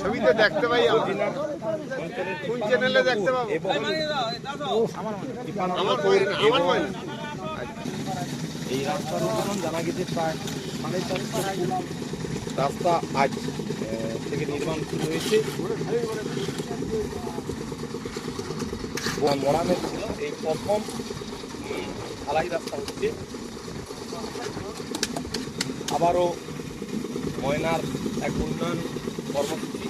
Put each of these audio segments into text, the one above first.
ছবিতে দেখতে পাই। কোন চ্যানেলে দেখতে পাবো এই রাস্তার জানা গেছে প্রায় ফুট রাস্তা আজ থেকে নির্মাণ শুরু হয়েছে। মরামের ছিল এই প্রথম ঢালাই রাস্তা হচ্ছে। আবারও ময়নার এক উন্নয়ন কর্মসূচি,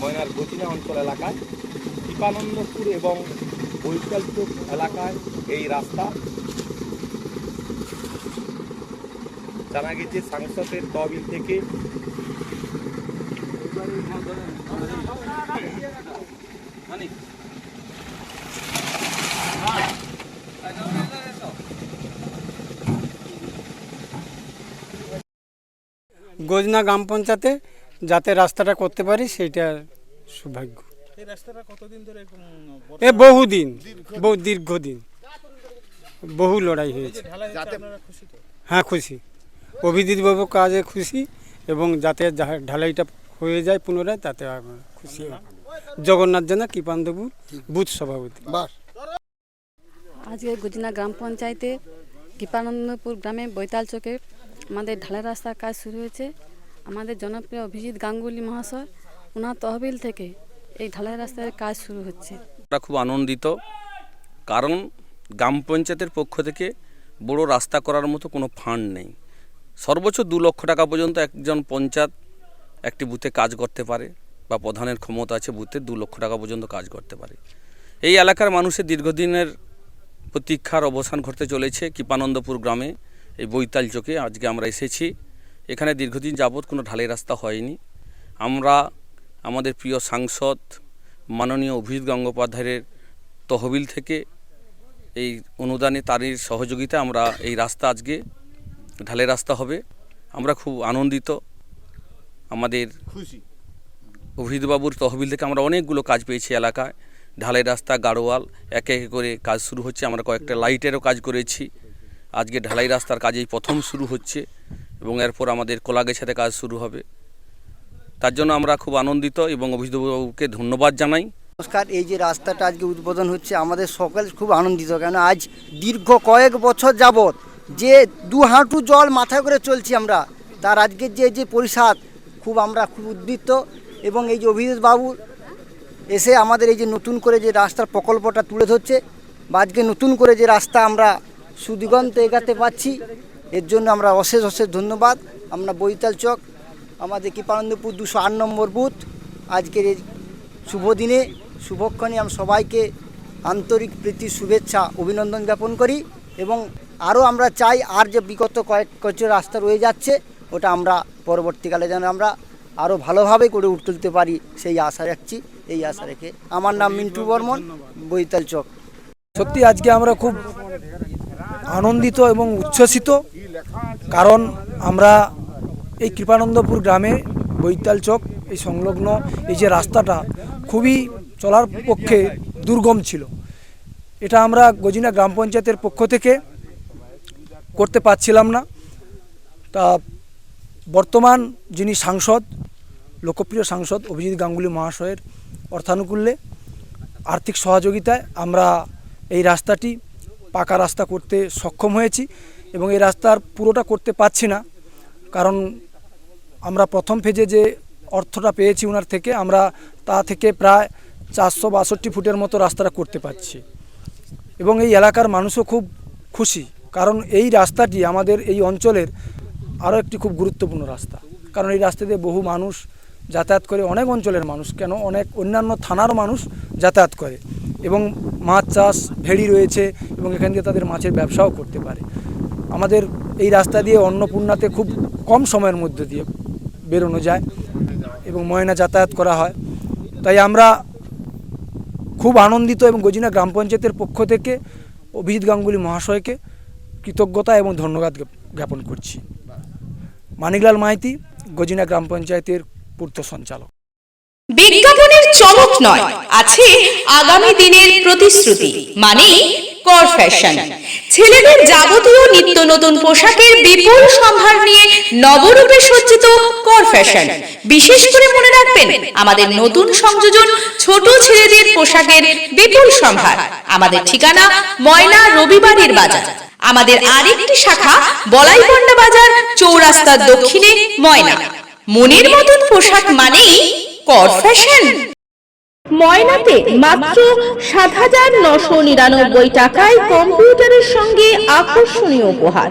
ময়নার গজিনা অঞ্চল এলাকায়। দীপানন্দপুর এবং বৈকালচক এলাকায় এই রাস্তা। জানা গেছে, সাংসদের তহবিল থেকে গজনা গ্রাম পঞ্চায়েতে যাতে রাস্তাটা করতে পারি সেইটা সৌভাগ্য। এ বহুদিন বহু দীর্ঘদিন। বহু লড়াই হয়েছে। হ্যাঁ খুশি। অভিজিৎ বাবু কাজে খুশি এবং যাতে ঢালাইটা হয়ে যায় পুনরায় তাতে খুশি হব। জগন্নাথ জানা কৃপান্দবু বুথ সভাপতি। আজকে গুজনা গ্রাম পঞ্চায়েতে কৃপানন্দপুর গ্রামে বৈতাল চকে আমাদের ঢালাই রাস্তার কাজ শুরু হয়েছে। আমাদের জনপ্রিয় অভিজিৎ গাঙ্গুলি মহাশয় ওনার তহবিল থেকে এই ঢালাই রাস্তার কাজ শুরু হচ্ছে। আমরা খুব আনন্দিত কারণ গ্রাম পঞ্চায়েতের পক্ষ থেকে বড় রাস্তা করার মতো কোনো ফান্ড নেই। সর্বোচ্চ দু লক্ষ টাকা পর্যন্ত একজন পঞ্চায়েত একটি বুথে কাজ করতে পারে বা প্রধানের ক্ষমতা আছে বুথে দু লক্ষ টাকা পর্যন্ত কাজ করতে পারে। এই এলাকার মানুষের দীর্ঘদিনের প্রতীক্ষার অবসান ঘটতে চলেছে কৃপানন্দপুর গ্রামে। এই বৈতাল চকে আজকে আমরা এসেছি। এখানে দীর্ঘদিন যাবৎ কোনো ঢালাই রাস্তা হয়নি। আমরা আমাদের প্রিয় সাংসদ মাননীয় অভিজিৎ গঙ্গোপাধ্যায়ের তহবিল থেকে এই অনুদানে তারই সহযোগিতা আমরা এই রাস্তা আজকে ঢালাই রাস্তা হবে। আমরা খুব আনন্দিত। আমাদের খুশি। অভিজিৎবাবুর তহবিল থেকে আমরা অনেকগুলো কাজ পেয়েছি এলাকায়। ঢালাই রাস্তা গাড়োয়াল একে একে করে কাজ শুরু হচ্ছে। আমরা কয়েকটা লাইটেরও কাজ করেছি। আজকে ঢালাই রাস্তার কাজ এই প্রথম শুরু হচ্ছে এবং এরপর আমাদের কোলাগেছাতে কাজ শুরু হবে। তার জন্য আমরা খুব আনন্দিত এবং অভিজিৎবাবুকে ধন্যবাদ জানাই। নমস্কার এই যে রাস্তাটা আজকে উদ্বোধন হচ্ছে আমাদের সকল খুব আনন্দিত কেন আজ দীর্ঘ কয়েক বছর যাবৎ যে দু হাঁটু জল মাথায় করে চলছি আমরা তার আজকের যে যে পরিষদ খুব আমরা খুব উদ্বৃত্ত এবং এই যে অভিজিৎ বাবু এসে আমাদের এই যে নতুন করে যে রাস্তার প্রকল্পটা তুলে ধরছে বা আজকে নতুন করে যে রাস্তা আমরা সুদিগন্তে এগাতে পাচ্ছি, এর জন্য আমরা অশেষ অশেষ ধন্যবাদ। আমরা বৈতাল চক, আমাদের কৃপানন্দপুর দুশো আট নম্বর বুথ, আজকের এই শুভ দিনে, শুভক্ষণে আমি সবাইকে আন্তরিক প্রীতি, শুভেচ্ছা, অভিনন্দন জ্ঞাপন করি এবং আরও আমরা চাই আর যে বিগত কয়েক কয়েক রাস্তা রয়ে যাচ্ছে ওটা আমরা পরবর্তীকালে যেন আমরা আরও ভালোভাবে করে উঠে তুলতে পারি, সেই আশা রাখছি, এই আশা রেখে। আমার নাম মিন্টু বর্মন, বৈতাল চক। সত্যি আজকে আমরা খুব আনন্দিত এবং উচ্ছ্বসিত, কারণ আমরা এই কৃপানন্দপুর গ্রামে বৈতাল চক, এই সংলগ্ন এই যে রাস্তাটা খুবই চলার পক্ষে দুর্গম ছিল। এটা আমরা গজিনা গ্রাম পঞ্চায়েতের পক্ষ থেকে করতে পারছিলাম না। তা বর্তমান যিনি সাংসদ, লোকপ্রিয় সাংসদ অভিজিৎ গাঙ্গুলি মহাশয়ের অর্থানুকূল্যে আর্থিক সহযোগিতায় আমরা এই রাস্তাটি পাকা রাস্তা করতে সক্ষম হয়েছি এবং এই রাস্তার পুরোটা করতে পারছি না। কারণ আমরা প্রথম ফেজে যে অর্থটা পেয়েছি ওনার থেকে, আমরা তা থেকে প্রায় চারশো বাষট্টি ফুটের মতো রাস্তাটা করতে পারছি। এবং এই এলাকার মানুষও খুব খুশি, কারণ এই রাস্তাটি আমাদের এই অঞ্চলের আরও একটি খুব গুরুত্বপূর্ণ রাস্তা। কারণ এই রাস্তা দিয়ে বহু মানুষ যাতায়াত করে, অনেক অঞ্চলের মানুষ, কেন অনেক অন্যান্য থানার মানুষ যাতায়াত করে এবং মাছ চাষ, ভেড়ি রয়েছে এবং এখান দিয়ে তাদের মাছের ব্যবসাও করতে পারে। আমাদের এই রাস্তা দিয়ে অন্নপূর্ণাতে খুব কম সময়ের মধ্যে দিয়ে বেরোনো যায় এবং ময়না যাতায়াত করা হয়। তাই আমরা খুব আনন্দিত এবং গজিনা গ্রাম পঞ্চায়েতের পক্ষ থেকে অভিজিৎ গাঙ্গুলি মহাশয়কে কৃতজ্ঞতা এবং ধন্যবাদ জ্ঞাপন করছি। মানিকলাল মাইতি, গজিনা গ্রাম পঞ্চায়েতের পূর্ত সঞ্চালক। বিজ্ঞাপনের চমক নয়, আছে আগামী দিনের প্রতিশ্রুতি মানে কর ফ্যাশন ছেলেদের যাবতীয় নিত্য নতুন পোশাকের বিপুল সম্ভার নিয়ে নবরূপে সজ্জিত কর ফ্যাশন বিশেষ করে মনে রাখবেন, আমাদের নতুন সংযোজন ছোট ছেলেদের পোশাকের বিপুল সম্ভার। আমাদের ঠিকানা ময়না রবিবারের বাজার। আমাদের আরেকটি শাখা, বলাইপন্ডা বাজার চৌরাস্তার দক্ষিণে, ময়না। মনের মতন পোশাক মানেই কর ফ্যাশন ময়নাতে মাত্র সাত হাজার নশো নিরানব্বই টাকায় কম্পিউটারের সঙ্গে আকর্ষণীয় উপহার।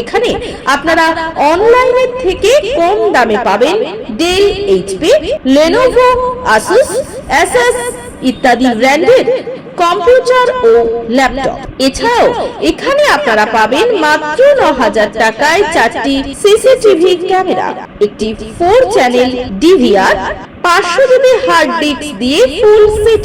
এখানে আপনারা অনলাইনের থেকে কম দামে পাবেন ডেল এইচপি লেনোভো আসুস এসএস ইত্যাদি ব্র্যান্ডের কম্পিউটার ও ল্যাপটপ এছাড়াও এখানে আপনারা পাবেন মাত্র ন হাজার টাকায় চারটি সিসিটিভি ক্যামেরা একটি ফোর চ্যানেল ডিভিআর পাঁচশো জিবি হার্ড ডিস্ক দিয়ে ফুল সেট